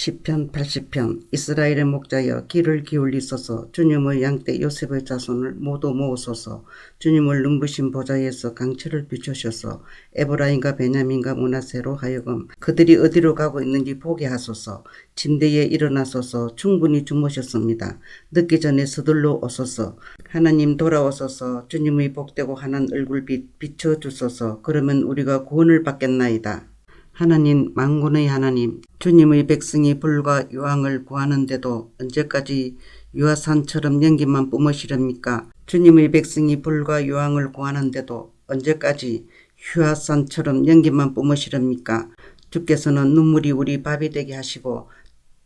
시편 80편 이스라엘의 목자여 귀를 기울이소서. 주님의 양떼 요셉의 자손을 모두 모으소서. 주님을 눈부신 보좌에서 강철을 비추셔서 에브라임과 베냐민과 문하세로 하여금 그들이 어디로 가고 있는지 보게 하소서. 침대에 일어나소서. 충분히 주무셨습니다. 늦기 전에 서둘러 오소서. 하나님 돌아오소서. 주님의 복되고 환한 얼굴빛 비춰주소서. 그러면 우리가 구원을 받겠나이다. 하나님 만군의 하나님 주님의 백성이 불과 유황을 구하는데도 언제까지 유아산처럼 연기만 뿜으시렵니까? 주님의 백성이 불과 유황을 구하는데도 언제까지 휴아산처럼 연기만 뿜으시렵니까? 주께서는 눈물이 우리 밥이 되게 하시고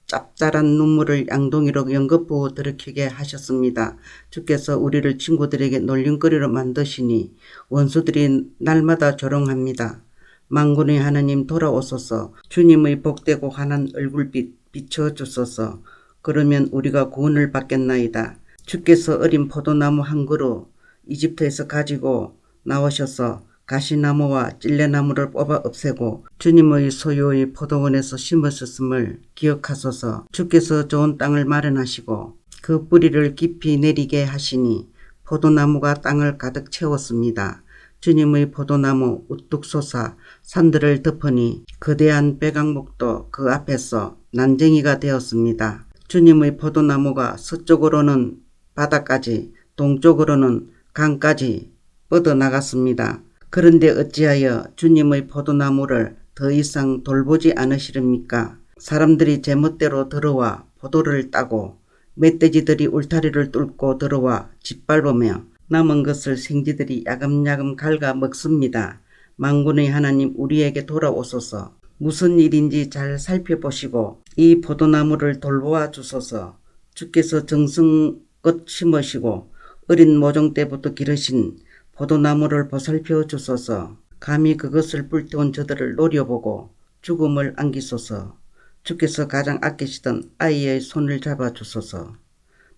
짭짤한 눈물을 양동이로 연거푸 들이키게 하셨습니다. 주께서 우리를 친구들에게 놀림거리로 만드시니 원수들이 날마다 조롱합니다. 만군의 하나님 돌아오소서 주님의 복되고 환한 얼굴빛 비춰주소서 그러면 우리가 구원을 받겠나이다. 주께서 어린 포도나무 한 그루 이집트에서 가지고 나오셔서 가시나무와 찔레나무를 뽑아 없애고 주님의 소유의 포도원에서 심으셨음을 기억하소서 주께서 좋은 땅을 마련하시고 그 뿌리를 깊이 내리게 하시니 포도나무가 땅을 가득 채웠습니다. 주님의 포도나무 우뚝 솟아 산들을 덮으니 거대한 빼강목도 그 앞에서 난쟁이가 되었습니다. 주님의 포도나무가 서쪽으로는 바다까지 동쪽으로는 강까지 뻗어나갔습니다. 그런데 어찌하여 주님의 포도나무를 더 이상 돌보지 않으시렵니까? 사람들이 제멋대로 들어와 포도를 따고 멧돼지들이 울타리를 뚫고 들어와 짓밟으며 남은 것을 생쥐들이 야금야금 갉아 먹습니다. 망군의 하나님 우리에게 돌아오소서. 무슨 일인지 잘 살펴보시고 이 포도나무를 돌보아 주소서. 주께서 정성껏 심으시고 어린 모종 때부터 기르신 포도나무를 보살펴 주소서. 감히 그것을 불태운 저들을 노려보고 죽음을 안기소서. 주께서 가장 아끼시던 아이의 손을 잡아 주소서.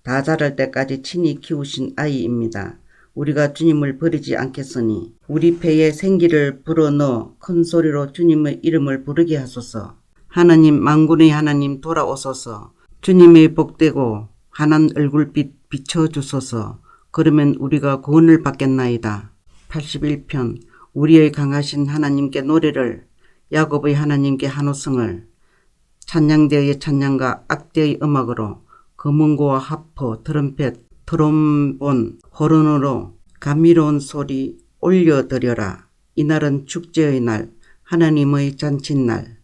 다 자랄 때까지 친히 키우신 아이입니다. 우리가 주님을 버리지 않겠으니 우리 폐에 생기를 불어넣어 큰 소리로 주님의 이름을 부르게 하소서. 하나님 만군의 하나님 돌아오소서. 주님의 복되고 환한 얼굴빛 비춰주소서. 그러면 우리가 구원을 받겠나이다. 81편 우리의 강하신 하나님께 노래를 야곱의 하나님께 한호성을 찬양대의 찬양과 악대의 음악으로 검은고와 하퍼, 트럼펫, 트롬본, 호른으로 감미로운 소리 올려드려라. 이날은 축제의 날, 하나님의 잔칫날,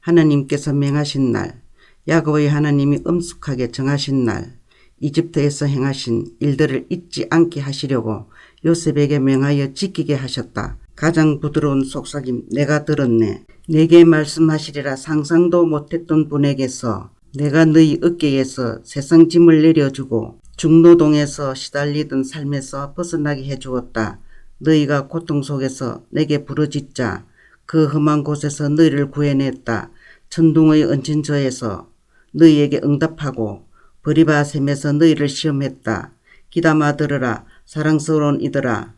하나님께서 맹하신 날, 야곱의 하나님이 엄숙하게 정하신 날, 이집트에서 행하신 일들을 잊지 않게 하시려고 요셉에게 명하여 지키게 하셨다. 가장 부드러운 속삭임 내가 들었네. 내게 말씀하시리라 상상도 못했던 분에게서 내가 너희 어깨에서 세상 짐을 내려주고 중노동에서 시달리던 삶에서 벗어나게 해주었다. 너희가 고통 속에서 내게 부르짖자 그 험한 곳에서 너희를 구해냈다. 천둥의 얹힌 저에서 너희에게 응답하고 버리바 샘에서 너희를 시험했다. 기담아 들으라 사랑스러운 이들아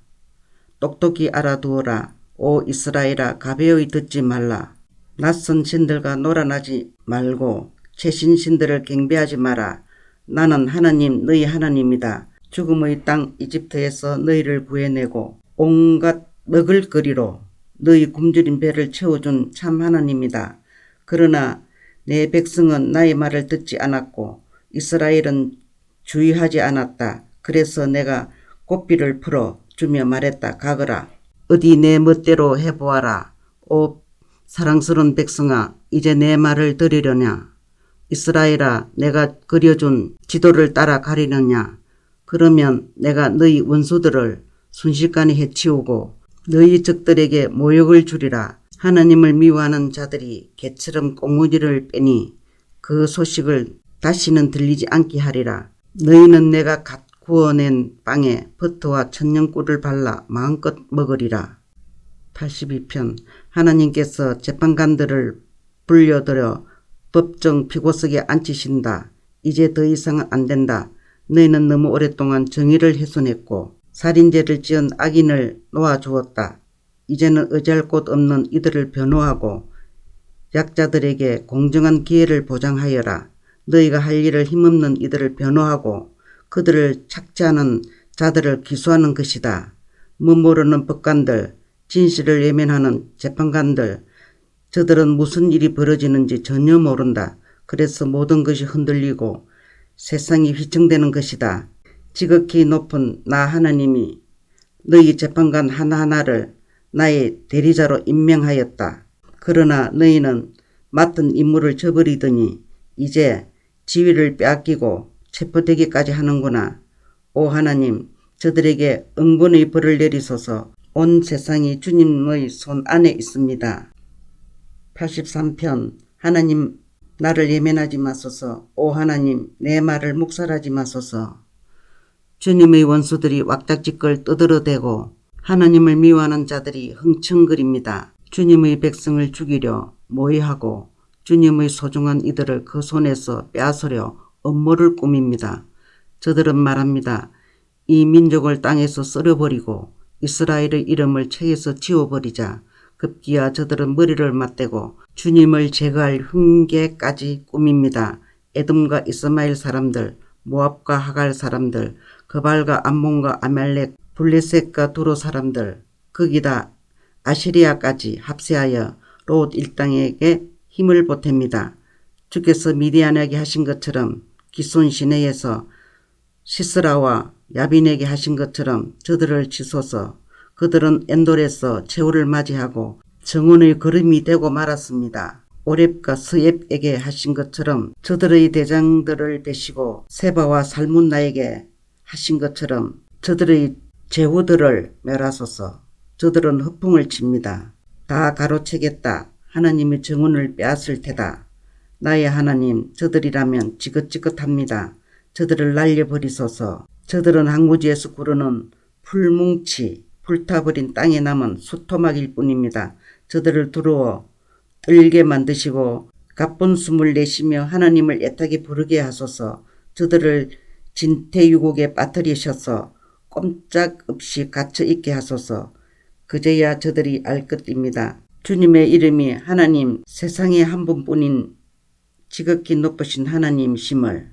똑똑히 알아두어라 오 이스라엘아 가벼이 듣지 말라. 낯선 신들과 놀아나지 말고 최신 신들을 경배하지 마라. 나는 하나님 너희 하나님이다. 죽음의 땅 이집트에서 너희를 구해내고 온갖 먹을 거리로 너희 굶주린 배를 채워준 참 하나님이다. 그러나 내 백성은 나의 말을 듣지 않았고 이스라엘은 주의하지 않았다. 그래서 내가 꽃비를 풀어 주며 말했다. 가거라. 어디 내 멋대로 해보아라. 오 사랑스러운 백성아 이제 내 말을 들으려냐. 이스라엘아 내가 그려준 지도를 따라 가리느냐. 그러면 내가 너희 원수들을 순식간에 해치우고 너희 적들에게 모욕을 주리라. 하나님을 미워하는 자들이 개처럼 꽁무니를 빼니 그 소식을 다시는 들리지 않게 하리라. 너희는 내가 갓 구워낸 빵에 버터와 천년꿀을 발라 마음껏 먹으리라. 82편 하나님께서 재판관들을 불려들여 법정 피고석에 앉히신다. 이제 더 이상은 안 된다. 너희는 너무 오랫동안 정의를 훼손했고 살인죄를 지은 악인을 놓아주었다. 이제는 의지할 곳 없는 이들을 변호하고 약자들에게 공정한 기회를 보장하여라. 너희가 할 일을 힘없는 이들을 변호하고 그들을 착취하는 자들을 기소하는 것이다. 뭐 모르는 법관들, 진실을 외면하는 재판관들, 저들은 무슨 일이 벌어지는지 전혀 모른다. 그래서 모든 것이 흔들리고 세상이 휘청되는 것이다. 지극히 높은 나 하나님이 너희 재판관 하나하나를 나의 대리자로 임명하였다. 그러나 너희는 맡은 임무를 저버리더니 이제 지위를 빼앗기고 체포되기까지 하는구나. 오 하나님, 저들에게 응분의 벌을 내리소서 온 세상이 주님의 손 안에 있습니다. 83편 하나님 나를 예면하지 마소서 오 하나님 내 말을 묵살하지 마소서 주님의 원수들이 왁작지껄 떠들어대고 하나님을 미워하는 자들이 흥청거립니다. 주님의 백성을 죽이려 모의하고 주님의 소중한 이들을 그 손에서 빼앗으려 음모를 꾸밉니다. 저들은 말합니다. 이 민족을 땅에서 썰어버리고 이스라엘의 이름을 책에서 지워버리자. 급기야 저들은 머리를 맞대고 주님을 제거할 흉계까지 꾸밉니다. 에돔과 이스마엘 사람들, 모압과 하갈 사람들, 거발과 암몬과 아말렉, 블레셋과 두로 사람들, 거기다 아시리아까지 합세하여 롯 일당에게 힘을 보탭니다. 주께서 미디안에게 하신 것처럼 기손 시내에서 시스라와 야빈에게 하신 것처럼 저들을 치소서 그들은 엔돌에서 최후를 맞이하고 정원의 걸음이 되고 말았습니다. 오렙과 스옙에게 하신 것처럼 저들의 대장들을 대시고 세바와 살문나에게 하신 것처럼 저들의 제후들을 멸하소서 저들은 허풍을 칩니다. 다 가로채겠다. 하나님의 정원을 빼앗을 테다. 나의 하나님 저들이라면 지긋지긋합니다. 저들을 날려버리소서. 저들은 항구지에서 구르는 풀뭉치, 불타버린 땅에 남은 수토막일 뿐입니다. 저들을 두루어 떨게 만드시고 가쁜 숨을 내쉬며 하나님을 애타게 부르게 하소서. 저들을 진태유곡에 빠뜨리셔서 꼼짝 없이 갇혀 있게 하소서. 그제야 저들이 알 것입니다. 주님의 이름이 하나님 세상에 한 분뿐인 지극히 높으신 하나님심을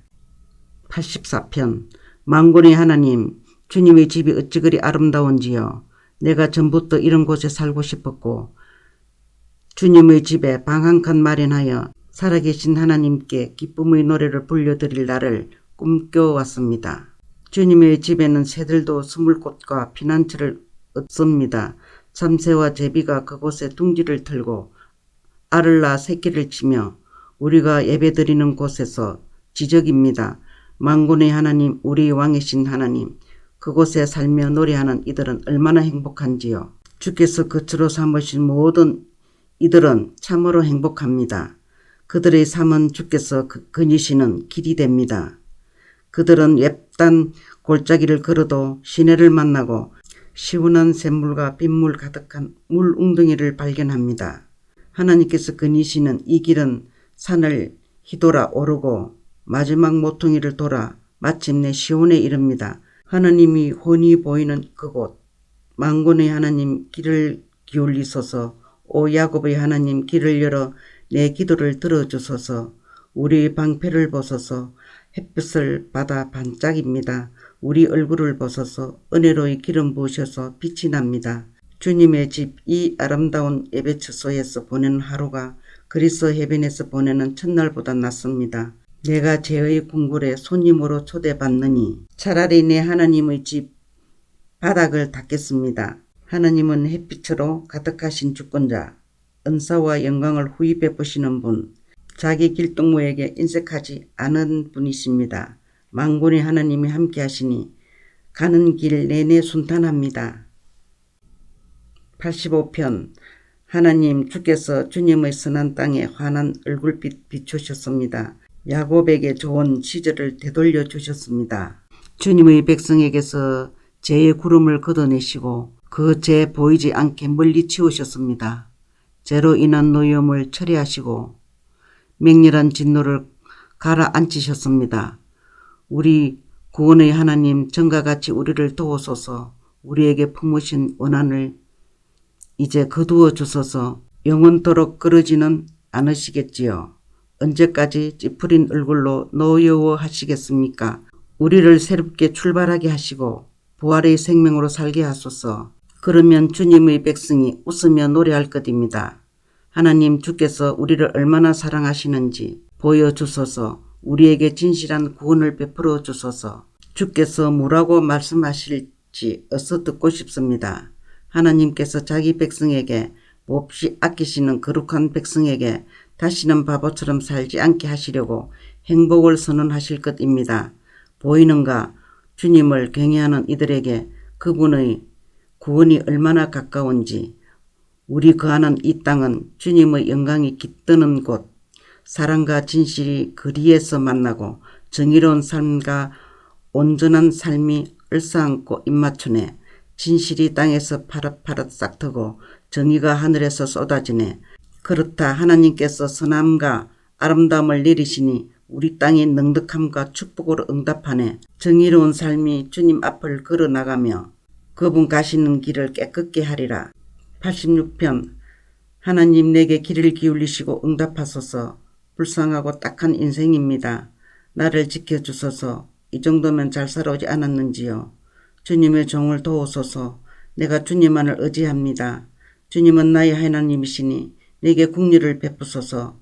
84편 망군의 하나님 주님의 집이 어찌 그리 아름다운지요 내가 전부터 이런 곳에 살고 싶었고 주님의 집에 방 한 칸 마련하여 살아계신 하나님께 기쁨의 노래를 불려드릴 날을 꿈꿔왔습니다. 주님의 집에는 새들도 숨을 곳과 피난처를 얻습니다. 참새와 제비가 그곳에 둥지를 틀고 알을 낳아 새끼를 치며 우리가 예배드리는 곳에서 지적입니다. 망군의 하나님, 우리 왕이신 하나님, 그곳에 살며 노래하는 이들은 얼마나 행복한지요. 주께서 거처로 삼으신 모든 이들은 참으로 행복합니다. 그들의 삶은 주께서 그- 거니시는 길이 됩니다. 그들은 옅단 골짜기를 걸어도 시내를 만나고 시원한 샘물과 빗물 가득한 물 웅덩이를 발견합니다. 하나님께서 거니시는 이 길은 산을 휘돌아 오르고 마지막 모퉁이를 돌아 마침내 시온에 이릅니다. 하나님이 훤히 보이는 그곳 망군의 하나님 길을 기울이소서 오 야곱의 하나님 길을 열어 내 기도를 들어주소서 우리 방패를 벗어서 햇빛을 받아 반짝입니다. 우리 얼굴을 벗어서 은혜로의 기름 부으셔서 빛이 납니다. 주님의 집 이 아름다운 예배 처소에서 보내는 하루가 그리스 해변에서 보내는 첫날보다 낫습니다. 내가 죄의 궁굴에 손님으로 초대받느니 차라리 내 하나님의 집 바닥을 닦겠습니다. 하나님은 햇빛으로 가득하신 주권자, 은사와 영광을 후히 베푸시는 분, 자기 길동무에게 인색하지 않은 분이십니다. 망군의 하나님이 함께 하시니 가는 길 내내 순탄합니다. 85편 하나님 주께서 주님의 선한 땅에 환한 얼굴빛 비추셨습니다. 야곱에게 좋은 시절을 되돌려 주셨습니다. 주님의 백성에게서 죄의 구름을 걷어내시고 그 죄 보이지 않게 멀리 치우셨습니다. 죄로 인한 노염을 처리하시고 맹렬한 진노를 가라앉히셨습니다. 우리 구원의 하나님 전과 같이 우리를 도우소서 우리에게 품으신 원한을 이제 거두어 주소서 영원토록 끊어지는 않으시겠지요. 언제까지 찌푸린 얼굴로 노여워 하시겠습니까? 우리를 새롭게 출발하게 하시고 부활의 생명으로 살게 하소서. 그러면 주님의 백성이 웃으며 노래할 것입니다. 하나님 주께서 우리를 얼마나 사랑하시는지 보여주소서 우리에게 진실한 구원을 베풀어 주소서 주께서 뭐라고 말씀하실지 어서 듣고 싶습니다. 하나님께서 자기 백성에게 몹시 아끼시는 거룩한 백성에게 다시는 바보처럼 살지 않게 하시려고 행복을 선언하실 것입니다. 보이는가 주님을 경외하는 이들에게 그분의 구원이 얼마나 가까운지 우리 거하는 이 땅은 주님의 영광이 깃드는 곳, 사랑과 진실이 거리에서 만나고 정의로운 삶과 온전한 삶이 얼싸안고 입맞추네. 진실이 땅에서 파릇파릇 싹트고 정의가 하늘에서 쏟아지네. 그렇다 하나님께서 선함과 아름다움을 내리시니 우리 땅이 넉넉함과 축복으로 응답하네. 정의로운 삶이 주님 앞을 걸어 나가며 그분 가시는 길을 깨끗게 하리라. 86편 하나님 내게 길을 기울이시고 응답하소서 불쌍하고 딱한 인생입니다. 나를 지켜주소서 이 정도면 잘 살아오지 않았는지요. 주님의 종을 도우소서 내가 주님만을 의지합니다. 주님은 나의 하나님이시니 내게 국리를 베푸소서.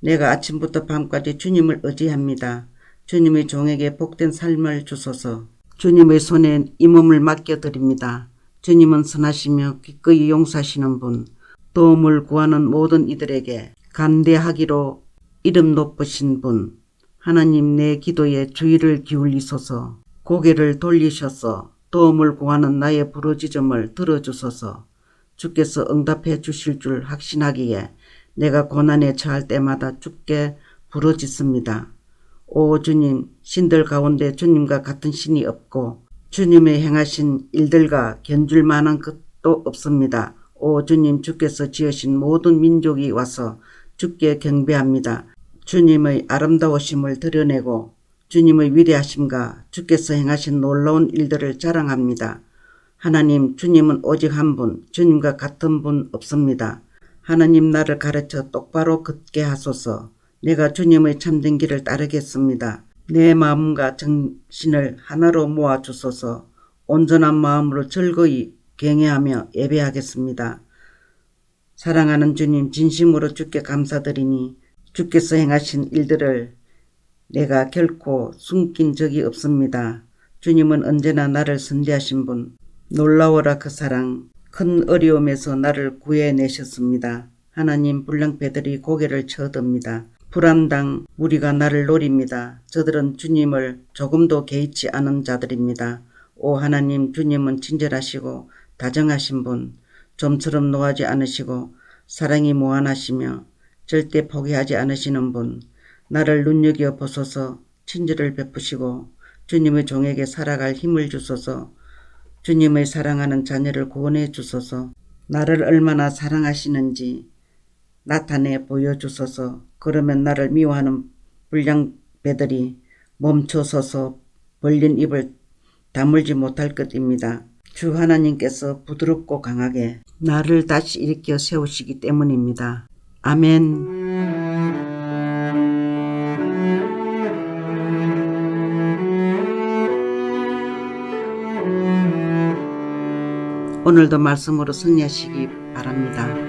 내가 아침부터 밤까지 주님을 의지합니다. 주님의 종에게 복된 삶을 주소서. 주님의 손에 이 몸을 맡겨드립니다. 주님은 선하시며 기꺼이 용서하시는 분, 도움을 구하는 모든 이들에게 간대하기로 이름 높으신 분, 하나님 내 기도에 주의를 기울이소서, 고개를 돌리셔서 도움을 구하는 나의 부르짖음을 들어주소서, 주께서 응답해 주실 줄 확신하기에 내가 고난에 처할 때마다 주께 부르짖습니다. 오 주님, 신들 가운데 주님과 같은 신이 없고 주님의 행하신 일들과 견줄 만한 것도 없습니다. 오 주님, 주께서 지으신 모든 민족이 와서 주께 경배합니다. 주님의 아름다우심을 드러내고 주님의 위대하심과 주께서 행하신 놀라운 일들을 자랑합니다. 하나님, 주님은 오직 한 분, 주님과 같은 분 없습니다. 하나님 나를 가르쳐 똑바로 걷게 하소서. 내가 주님의 참된 길을 따르겠습니다. 내 마음과 정신을 하나로 모아 주소서. 온전한 마음으로 즐거이 경외하며 예배하겠습니다. 사랑하는 주님 진심으로 주께 감사드리니 주께서 행하신 일들을 내가 결코 숨긴 적이 없습니다. 주님은 언제나 나를 선대하신 분, 놀라워라 그 사랑, 큰 어려움에서 나를 구해내셨습니다. 하나님 불량배들이 고개를 쳐듭니다. 불안당 무리가 나를 노립니다. 저들은 주님을 조금도 개의치 않은 자들입니다. 오 하나님 주님은 친절하시고 다정하신 분, 좀처럼 노하지 않으시고 사랑이 무한하시며 절대 포기하지 않으시는 분, 나를 눈여겨 보소서 친절을 베푸시고 주님의 종에게 살아갈 힘을 주소서 주님의 사랑하는 자녀를 구원해 주소서 나를 얼마나 사랑하시는지 나타내 보여주소서 그러면 나를 미워하는 불량배들이 멈춰서서 벌린 입을 다물지 못할 것입니다. 주 하나님께서 부드럽고 강하게 나를 다시 일으켜 세우시기 때문입니다. 아멘. 오늘도 말씀으로 승리하시기 바랍니다.